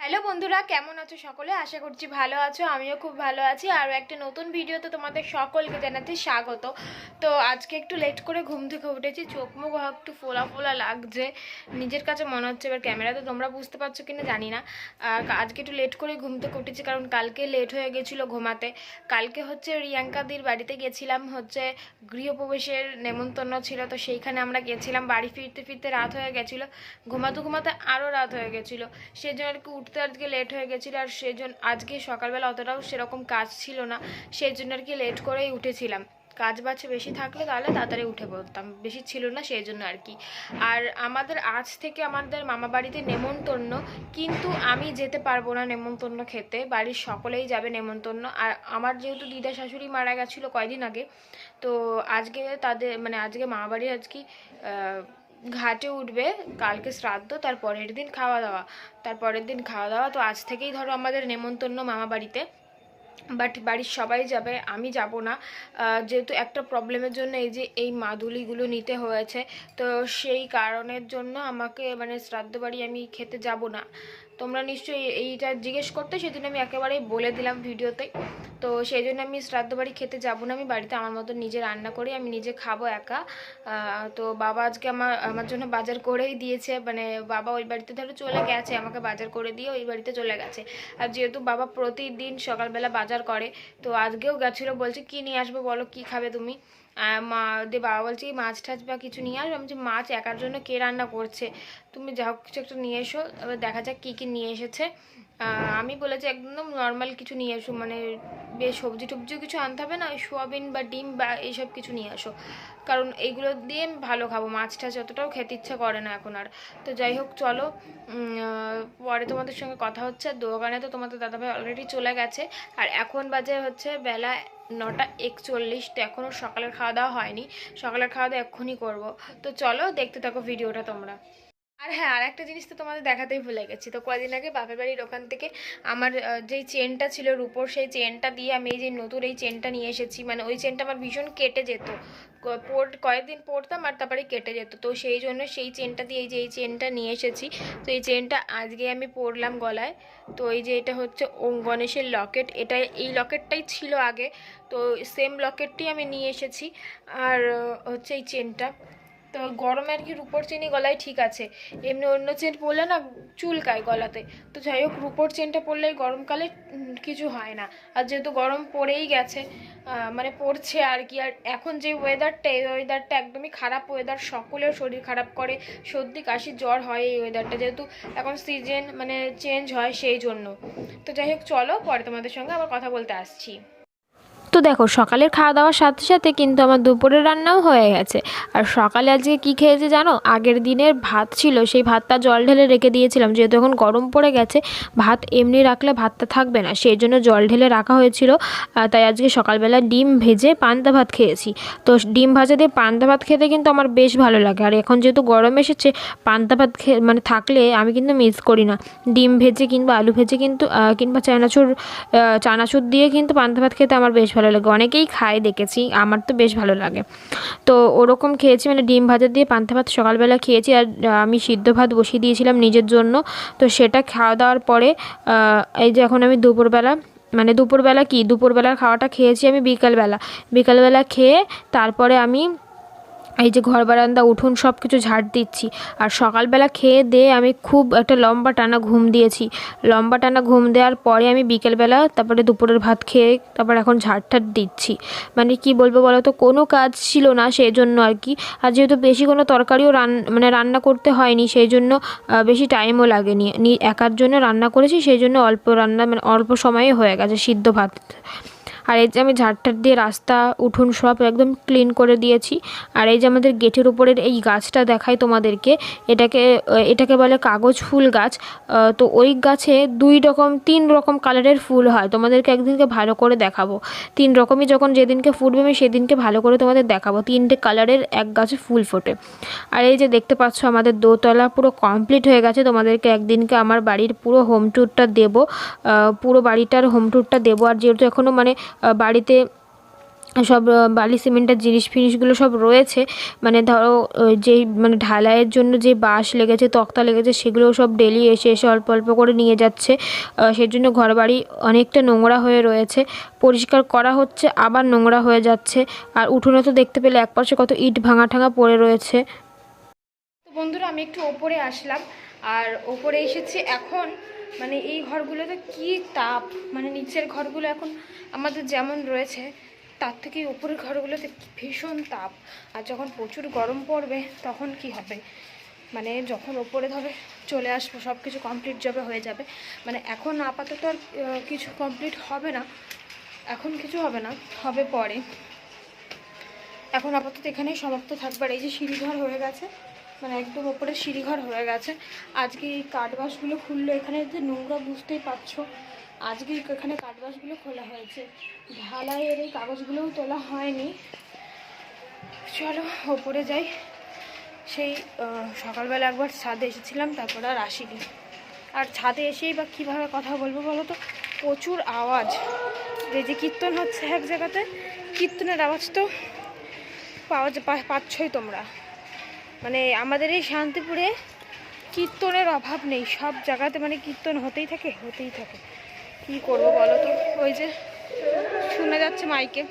Hello বন্ধুরা, কেমন আছো সকলে? আশা করছি ভালো আছো, আমিও খুব ভালো আছি। আর একটা নতুন ভিডিওতে তোমাদের সকলকে জানাচ্ছি স্বাগত। তো আজকে একটু লেট করে ঘুম থেকে উঠেছি, চোখ মুখ একটু ফোলা ফোলা লাগছে। নিজের কাছে মনে হচ্ছে এবার ক্যামেরা তো, তোমরা বুঝতে পারছ কিনা জানি না। আজকে একটু লেট করে ঘুম থেকে উঠেছি, কারণ কালকে লেট হয়ে গেছিল ঘুমাতে। কালকে হচ্ছে রিয়াঙ্কাদির বাড়িতে গেছিলাম, হচ্ছে গৃহপ্রবেশের নেমন্তন্ন ছিল, তো সেইখানে আমরা গেছিলাম। বাড়ি ফিরতে ফিরতে রাত হয়ে গেছিল। ঘুমাতে ঘুমাতে আরও রাত হয়ে গেছিল। সেই জন্য আর কি উঠতে আজকে লেট হয়ে গেছিল আর সেজন্য আজকে সকালবেলা অতটাও সেরকম কাজ ছিল না সেই জন্য আর কি লেট করেই উঠেছিলাম। কাজ বাজ বেশি থাকলে তাহলে তাড়াতাড়ি উঠে পড়তাম, বেশি ছিল না সেই জন্য আর কি। আর আমাদের আজ থেকে আমাদের মামা বাড়িতে নেমন্তন্ন, কিন্তু আমি যেতে পারব না নেমন্তন্ন খেতে, বাড়ির সকলেই যাবে নেমন্তন্ন। আর আমার যেহেতু দিদা শাশুড়ি মারা গেছিল কয়দিন আগে, তো আজকে তাদের মানে আজকে মামা বাড়ি আজকে ঘাটে উঠবে, কালকে শ্রাদ্ধ, তার পরের দিন খাওয়া দাওয়া। তার পরের দিন খাওয়া দাওয়া, তো আজ থেকেই ধরো আমাদের নেমন্তন্ন মামা বাড়িতে। বাট বাড়ির সবাই যাবে, আমি যাব না। যেহেতু একটা প্রবলেমের জন্য এই যে, এই মাদুলিগুলো নিতে হয়েছে, তো সেই কারণের জন্য আমাকে মানে শ্রাদ্ধ বাড়ি আমি খেতে যাব না। তোমরা নিশ্চয়ই এইটা জিজ্ঞেস করতে সেদিন আমি একেবারেই বলে দিলাম ভিডিওতে। তো সেই জন্য আমি শ্রাদ্ধ বাড়ি খেতে যাব না। আমি বাড়িতে আমার মতো নিজে রান্না করে আমি নিজে খাব একা। তো বাবা আজকে আমার আমার জন্য বাজার করেই দিয়েছে। মানে বাবা ওই বাড়িতে ধরো চলে গেছে আমাকে বাজার করে দিয়ে ওই বাড়িতে চলে গেছে। আর যেহেতু বাবা প্রতিদিন সকালবেলা বাজার করে তো আজকেও গেছিল বলছে কি নিয়ে আসব বলো কি খাবে তুমি? মা দিয়ে বাবা বলছে মাছ টাছ বা কিছু নিয়ে আসবে? আমি বলছি, মাছ একার জন্য কে রান্না করছে? তুমি যা কিছু একটা নিয়ে এসো এবার দেখা যাক কী কী নিয়ে এসেছে। আমি বলেছি একদম নর্মাল কিছু নিয়ে এসো মানে বেশ সবজি টবজিও কিছু আনতে হবে না সোয়াবিন বা ডিম বা এইসব কিছু নিয়ে আসো। কারণ এইগুলো দিয়ে ভালো খাব, মাছ টাছ অতটাও খেতে ইচ্ছা করে না এখন আর। তো যাই হোক, চলো পরে তোমাদের সঙ্গে কথা হচ্ছে দোকানে তো তোমাদের দাদাভাই অলরেডি চলে গেছে। আর এখন বাজে হচ্ছে বেলা নটা একচল্লিশ, তো এখনও সকালের খাওয়া দাওয়া হয়নি, সকালের খাওয়া দাওয়া এক্ষুনি করব। তো চলো, দেখতে থাকো ভিডিওটা তোমরা। আর হ্যাঁ আর একটা জিনিস তো তোমাদের দেখাতেই ভুলে গেছি। তো কদিন আগে বাপের বাড়ির ওখান থেকে আমার যেই চেনটা ছিল রূপোর, সেই চেনটা দিয়ে আমি এই যে নতুন এই চেনটা নিয়ে এসেছি মানে ওই চেনটা আমার ভীষণ কেটে যেত। পর কয়েকদিন পরতাম আর তারপরে কেটে যেত। তো সেই জন্য সেই চেনটা দিয়ে এই যে এই চেনটা নিয়ে এসেছি। তো এই চেনটা আজকে আমি পরলাম গলায়। তো এই যে এটা হচ্ছে ওম গণেশের লকেট। এটা, এই লকেটটাই ছিল আগে। তো সেম লকেটটি আমি নিয়ে এসেছি। আর হচ্ছে এই চেনটা। তো গরমে আর কি রুপোর চেনই গলায় ঠিক আছে। এমনি অন্য চেন পরলে না চুলকায় গলাতে। তো যাই হোক, রুপোর চেনটা পরলে গরমকালে কিছু হয় না। আর যেহেতু গরম পড়েই গেছে মানে পড়ছে আর কি। আর এখন যে ওয়েদারটা এই ওয়েদারটা একদমই খারাপ ওয়েদার সকলের শরীর খারাপ করে। সর্দি, কাশি, জ্বর হয় এই ওয়েদারটা যেহেতু এখন সিজন মানে চেঞ্জ হয় সেই জন্য। তো যাই হোক, চলো পরে তোমাদের সঙ্গে আবার কথা বলতে আসছি। তো দেখো, সকালের খাওয়া দাওয়ার সাথে সাথে কিন্তু আমার দুপুরের রান্নাও হয়ে গেছে। আর সকালে আজকে কি খেয়েছে জানো? আগের দিনের ভাত ছিল, সেই ভাতটা জল ঢেলে রেখে দিয়েছিলাম। যেহেতু এখন গরম পড়ে গেছে, ভাত এমনি রাখলে ভাতটা থাকবে না, সেই জন্য জল ঢেলে রাখা হয়েছিল। তাই আজকে সকালবেলা ডিম ভেজে পান্তা ভাত খেয়েছি। তো ডিম ভাজা দিয়ে পান্তা ভাত খেতে কিন্তু আমার বেশ ভালো লাগে। আর এখন যেহেতু গরম এসেছে, পান্তা ভাত খেয়ে মানে থাকলে আমি কিন্তু মিস করি না। ডিম ভেজে কিংবা আলু ভেজে কিন্তু কিংবা চানাচুর চানাচুর দিয়ে কিন্তু পান্তা ভাত খেতে আমার বেশ ভালো লাগে। অনেকেই খায় দেখেছি। আমার তো বেশ ভালো লাগে। তো ওরকম খেয়েছি মানে ডিম ভাজা দিয়ে পান্তা ভাত সকালবেলা খেয়েছি আর আমি সিদ্ধ ভাত বসিয়ে দিয়েছিলাম নিজের জন্য। তো সেটা খাওয়া দাওয়ার পরে এই যে এখন আমি দুপুরবেলা মানে দুপুরবেলা কি? দুপুরবেলার খাওয়াটা খেয়েছি আমি বিকালবেলা। বিকালবেলা খেয়ে তারপরে আমি এই যে ঘর বারান্দা, উঠুন সব কিছু ঝাড় দিচ্ছি। আর সকালবেলা খেয়ে দিয়ে আমি খুব একটা লম্বা টানা ঘুম দিয়েছি। লম্বা টানা ঘুম দেওয়ার পরে আমি বিকেলবেলা তারপরে দুপুরের ভাত খেয়ে তারপর এখন ঝাড় ঠাড় দিচ্ছি। মানে কি বলব বলো তো, কোনো কাজ ছিল না সেই জন্য আর কি। আর যেহেতু বেশি কোনো তরকারিও রান মানে রান্না করতে হয়নি সেই জন্য বেশি টাইমও লাগেনি। একার জন্য রান্না করেছি সেই জন্য অল্প রান্না মানে অল্প সময়ে হয়ে গেছে সিদ্ধ ভাত। আর এই যে আমি ঝাড়টার দিয়ে রাস্তা, উঠুন সব একদম ক্লিন করে দিয়েছি। আর এই যে আমাদের গেটের উপরের এই গাছটা দেখাই তোমাদেরকে। এটাকে এটাকে বলে কাগজ ফুল গাছ। তো ওই গাছে দুই রকম, তিন রকম কালারের ফুল হয়। তোমাদেরকে একদিনকে ভালো করে দেখাবো। তিন রকমই যখন যেদিনকে ফুটবে, আমি সেদিনকে ভালো করে তোমাদের দেখাবো। তিনটে কালারের এক গাছে ফুল ফোটে। আর এই যে দেখতে পাচ্ছ, আমাদের দোতলা পুরো কমপ্লিট হয়ে গেছে। তোমাদেরকে একদিনকে আমার বাড়ির পুরো হোম ট্যুরটা দেবো। পুরো বাড়িটার হোম ট্যুরটা দেবো। আর যেহেতু এখনও মানে বাড়িতে সব বালি সিমেন্টের জিনিস ফিনিসগুলো সব রয়েছে। মানে ধরো যেই মানে ঢালাইয়ের জন্য যে বাঁশ লেগেছে, তক্তা লেগেছে, সেগুলোও সব ডেলি এসে এসে অল্প অল্প করে নিয়ে যাচ্ছে। সেই জন্য ঘরবাড়ি অনেকটা নোংরা হয়ে রয়েছে। পরিষ্কার করা হচ্ছে, আবার নোংরা হয়ে যাচ্ছে। আর উঠোনে তো দেখতে পেলে একপাশে কত ইট ভাঙা ঠাঙা পড়ে রয়েছে। তো বন্ধুরা, আমি একটু ওপরে আসলাম। আর ওপরে এসেছি এখন। মানে এই ঘরগুলোতে কি তাপ? মানে নিচের ঘরগুলো এখন আমাদের যেমন রয়েছে, তার থেকে উপরের ঘরগুলোতে ভীষণ তাপ। আর যখন প্রচুর গরম পড়বে, তখন কি হবে? মানে যখন ওপরে ধরে চলে আসব সব কিছু কমপ্লিট যাবে হয়ে যাবে। মানে এখন আপাতত আর কিছু কমপ্লিট হবে না। এখন কিছু হবে না, হবে পরে। এখন আপাতত এখানেই সমাপ্ত থাকবে আর এই যে সিঁড়িঘর হয়ে গেছে মানে একদম ওপরে সিঁড়িঘর হয়ে গেছে। আজকে এই কাঠবাসগুলো খুললো, এখানে যে নোংরা, বুঝতেই পারছ। আজকে এখানে কাঠবাসগুলো খোলা হয়েছে। ঢালাইয়ের এই কাগজগুলোও তোলা হয়নি। চলো, ওপরে যাই। সেই সকালবেলা একবার ছাদে এসেছিলাম, তারপর আর আসিনি। আর ছাদে এসেই বা কীভাবে কথা বলব বলো তো? প্রচুর আওয়াজ। যে যে কীর্তন হচ্ছে এক জায়গাতে, কীর্তনের আওয়াজ তো পাওয়া পাচ্ছই তোমরা। মানে আমাদের এই শান্তিপুরে কীর্তনের অভাব নেই। সব জায়গাতে মানে কীর্তন হতেই থাকে হতেই থাকে। কি করব বলো তো? ওই যে শোনা যাচ্ছে মাইকে।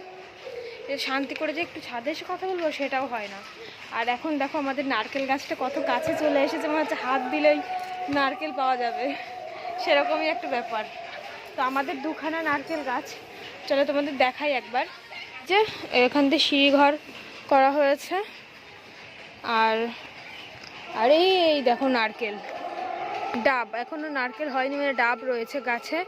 শান্তি করে যে একটু ছাদে এসে কথা বলব সেটাও হয় না। আর এখন দেখো আমাদের নারকেল গাছটা কত কাছে চলে এসেছে, মনে হচ্ছে হাত দিলেই নারকেল পাওয়া যাবে। সেরকমই একটা ব্যাপার। তো আমাদের দুখানা নারকেল গাছ। চলো তোমাদের দেখাই একবার। যে এখান থেকে সিঁড়িঘর করা হয়েছে। আর আর এই দেখো নারকেল। ডাব। এখনও নারকেল হয়নি মানে ডাব রয়েছে গাছে।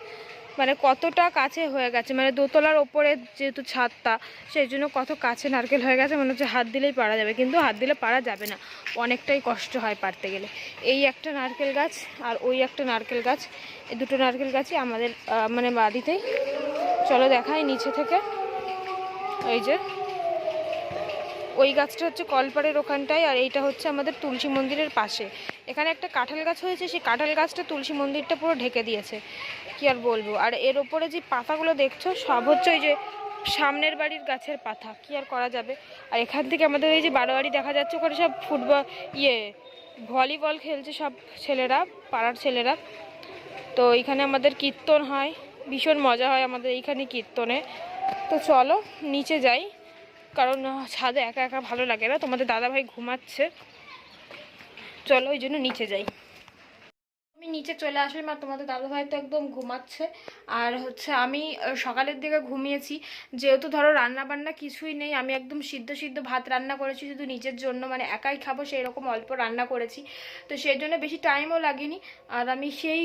মানে কতটা কাছে হয়ে গেছে? মানে দোতলার ওপরে যেহেতু ছাদটা, সেই জন্য কত কাছে নারকেল হয়ে গেছে, মনে হচ্ছে হাত দিলেই পারা যাবে। কিন্তু হাত দিলে পারা যাবে না। অনেকটাই কষ্ট হয় পারতে গেলে। এই একটা নারকেল গাছ আর ওই একটা নারকেল গাছ, এই দুটো নারকেল গাছই আমাদের মানে বাড়িতেই। চলো দেখাই নিচে থেকে। ওই যে ওই গাছটা হচ্ছে কলপাড়ের ওখানটায়, আর এইটা হচ্ছে আমাদের তুলসী মন্দিরের পাশে। এখানে একটা কাঁঠাল গাছ হয়েছে, সেই কাঁঠাল গাছটা তুলসী মন্দিরটা পুরো ঢেকে দিয়েছে। কি আর বলব? আর এর ওপরে যে পাতাগুলো দেখছ, সব হচ্ছে ওই যে সামনের বাড়ির গাছের পাতা। কি আর করা যাবে? আর এখান থেকে আমাদের এই যে বারোয়ারি দেখা যাচ্ছে, ওখানে সব ফুটবল ইয়ে ভলিবল খেলছে সব ছেলেরা, পাড়ার ছেলেরা। তো এখানে আমাদের কীর্তন হয়, ভীষণ মজা হয় আমাদের এইখানে কীর্তনে। তো চলো, নিচে যাই। কারণ ছাদে একা একা ভালো লাগে না। তোমাদের দাদাভাই ঘুমাচ্ছে। চলো, ওই জন্য নিচে যাই। আমি নিচে চলে আসলাম আর তোমাদের দাদাভাই তো একদম ঘুমাচ্ছে। আর হচ্ছে, আমি সকালের দিকে ঘুমিয়েছি। যেহেতু ধরো রান্না বান্না কিছুই নেই। আমি একদম সিদ্ধ সিদ্ধ ভাত রান্না করেছি শুধু নিজের জন্য। মানে একাই খাব সেই রকম অল্প রান্না করেছি। তো সেই জন্য বেশি টাইমও লাগেনি। আর আমি সেই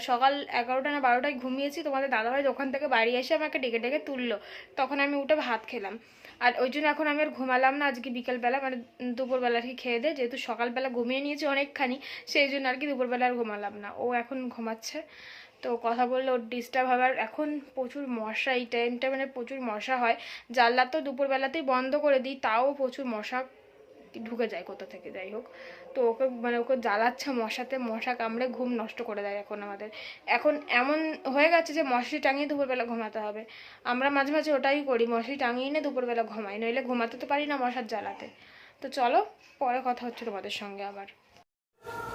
সকাল এগারোটা না বারোটায় ঘুমিয়েছি। তোমাদের দাদাভাই দোকান থেকে বাড়ি এসে আমাকে ডেকে ডেকে তুললো। তখন আমি উঠে ভাত খেলাম। আর ওই জন্য এখন আমি আর ঘুমালাম না, আজকে বিকেলবেলা মানে দুপুরবেলা আর কি খেয়ে দেয়, যেহেতু সকালবেলা ঘুমিয়ে নিয়েছি অনেকখানি, সেই জন্য আর কি দুপুরবেলা আর ঘুমালাম না। ও এখন ঘুমাচ্ছে। তো কথা বললে ওর ডিস্টার্ব হবে আর এখন প্রচুর মশা, এই টাইমটা মানে প্রচুর মশা হয়। জানলা তো দুপুরবেলাতেই বন্ধ করে দিই, তাও প্রচুর মশা ঢুকে যায় কোথা থেকে, যাই হোক। তো ওকে মানে ওকে জ্বালাচ্ছে মশাতে, মশা কামড়ে ঘুম নষ্ট করে দেয় এখন আমাদের। এখন এমন হয়ে গেছে যে মশারি টাঙিয়ে দুপুরবেলা ঘুমাতে হবে। আমরা মাঝে মাঝে ওটাই করি, মশারি টাঙিয়ে নিয়ে দুপুরবেলা ঘুমাই, নইলে ঘুমাতে তো পারি না মশার জ্বালাতে। তো চলো, পরে কথা হচ্ছে তোমাদের সঙ্গে আবার।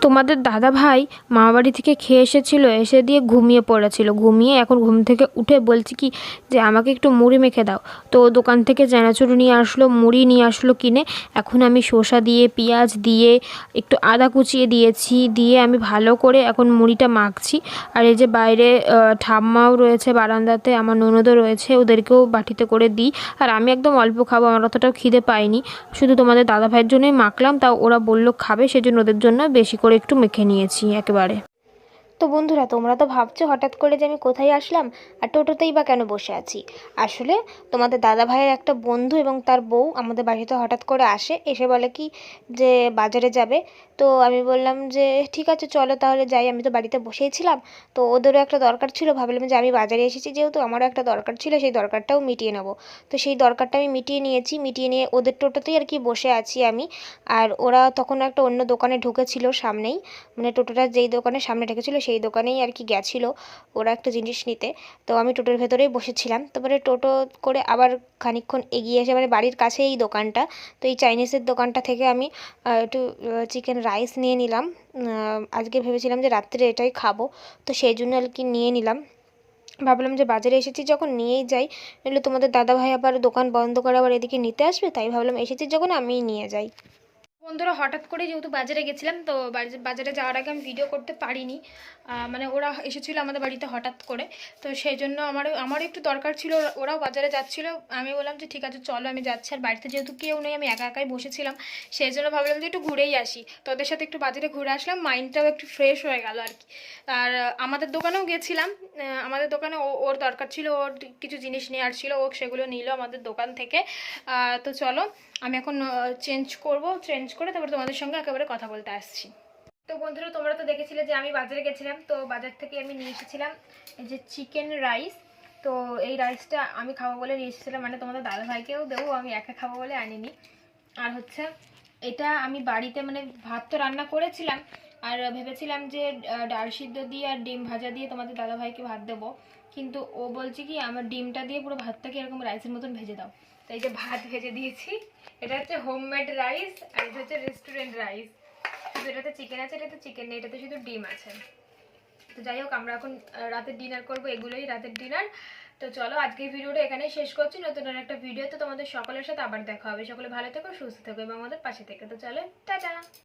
তোমাদের দাদা ভাই মামা বাড়ি থেকে খেয়ে এসেছিল, এসে দিয়ে ঘুমিয়ে পড়েছিল। ঘুমিয়ে এখন ঘুম থেকে উঠে বলছি কি যে, আমাকে একটু মুড়ি মেখে দাও। তো দোকান থেকে চানাচুর নিয়ে আসলো, মুড়ি নিয়ে আসলো কিনে। এখন আমি শসা দিয়ে, পেঁয়াজ দিয়ে, একটু আদা কুচিয়ে দিয়েছি, দিয়ে আমি ভালো করে এখন মুড়িটা মাখছি। আর এই যে বাইরে ঠাম্মাও রয়েছে বারান্দাতে, আমার ননদও রয়েছে, ওদেরকেও বাটিতে করে দিই। আর আমি একদম অল্প খাব, আমার অতটাও খিদে পাইনি শুধু তোমাদের দাদা ভাইয়ের জন্যই মাখলাম তাও ওরা বলল খাবে, সেজন্য ওদের জন্য বেশি করে একটু মেখে নিয়েছি একেবারে। তো বন্ধুরা, তোমরা তো ভাবছ হঠাৎ করে যে আমি কোথায় আসলাম আর টোটোতেই বা কেন বসে আছি? আসলে তোমাদের দাদা ভাইয়ের একটা বন্ধু এবং তার বউ আমাদের বাড়িতে হঠাৎ করে আসে, এসে বলে কি যে বাজারে যাবে। তো আমি বললাম যে ঠিক আছে, চলো তাহলে যাই। আমি তো বাড়িতে বসেই ছিলাম, তো ওদেরও একটা দরকার ছিল। ভাবলাম যে আমি বাজারে এসেছি যেহেতু আমারও একটা দরকার ছিল, সেই দরকারটাও মিটিয়ে নেব। তো সেই দরকারটা আমি মিটিয়ে নিয়েছি, মিটিয়ে নিয়ে ওদের টোটোতেই আর কি বসে আছি আমি। আর ওরা তখন একটা অন্য দোকানে ঢুকেছিল সামনেই মানে টোটোটা যেই দোকানের সামনে ঢুকেছিল সেই দোকানেই আর কি গেছিল ওরা একটা জিনিস নিতে। তো আমি টোটোর ভেতরেই বসেছিলাম। তারপরে টোটো করে আবার খানিকক্ষণ এগিয়ে এসে মানে বাড়ির কাছে এই দোকানটা। তো এই চাইনিজের দোকানটা থেকে আমি একটু চিকেন রাইস নিয়ে নিলাম। আজকে ভেবেছিলাম যে রাত্রে এটাই খাব। তো সেই জন্য আর কি নিয়ে নিলাম। ভাবলাম যে বাজারে এসেছি যখন নিয়েই যাই। নইলে তোমাদের দাদাভাই আবার দোকান বন্ধ করে আবার এদিকে নিতে আসবে? তাই ভাবলাম এসেছি যখন আমিই নিয়ে যাই। বন্ধুরা হঠাৎ করে যেহেতু বাজারে গেছিলাম, তো বাজারে যাওয়ার আগে আমি ভিডিও করতে পারিনি। মানে ওরা এসেছিল আমাদের বাড়িতে হঠাৎ করে। তো সেই জন্য আমারও আমারও একটু দরকার ছিল, ওরাও বাজারে যাচ্ছিল। আমি বললাম যে, ঠিক আছে, চলো, আমি যাচ্ছি। আর বাড়িতে যেহেতু কেউ নেই, আমি একা একাই বসেছিলাম। সেই জন্য ভাবলাম যে, একটু ঘুরেই আসি। তোদের সাথে একটু বাজারে ঘুরে আসলাম মাইন্ডটাও একটু ফ্রেশ হয়ে গেল আর কি। আর আমাদের দোকানেও গেছিলাম আমাদের দোকানে ওর দরকার ছিল, ওর কিছু জিনিস নেওয়ার ছিল, ও সেগুলো নিল আমাদের দোকান থেকে। তো চলো, আমি এখন চেঞ্জ করব চেঞ্জ করে তারপর তোমাদের সঙ্গে একেবারে কথা বলতে আসছি। তো বন্ধুরা, তোমরা তো দেখেছিলে যে আমি বাজারে গেছিলাম, তো বাজার থেকে আমি নিয়ে এসেছিলাম এই যে চিকেন রাইস তো এই রাইসটা আমি খাব বলে নিয়ে এসেছিলাম মানে তোমাদের দাদা ভাইকেও দেবো, আমি একা খাব বলে আনিনি। আর হচ্ছে, এটা আমি বাড়িতে মানে ভাত তো রান্না করেছিলাম আর ভেবেছিলাম যে ডাল সিদ্ধ দিয়ে আর ডিম ভাজা দিয়ে তোমাদের দাদা ভাইকে ভাত দেবো। কিন্তু ও বলছে কি, আমার ডিমটা দিয়ে পুরো ভাতটাকে এরকম রাইসের মতন ভেজে দাও। তাই যে ভাত ভেজে দিয়েছি। এটা হচ্ছে হোমমেড রাইস আর এটা হচ্ছে রেস্টুরেন্ট রাইস শুধু এটাতে চিকেন আছে, এটাতে চিকেন নেই, এটাতে শুধু ডিম আছে। তো যাই হোক, আমরা এখন রাতের ডিনার করব, এগুলোই রাতের ডিনার তো চলো, আজকের ভিডিওটা এখানেই শেষ করছি। নতুন আর একটা ভিডিও তো তোমাদের সকলের সাথে আবার দেখা হবে। সকলে ভালো থেকো, সুস্থ থেকো এবং আমাদের পাশে থেকে। তো চলো, টাটা!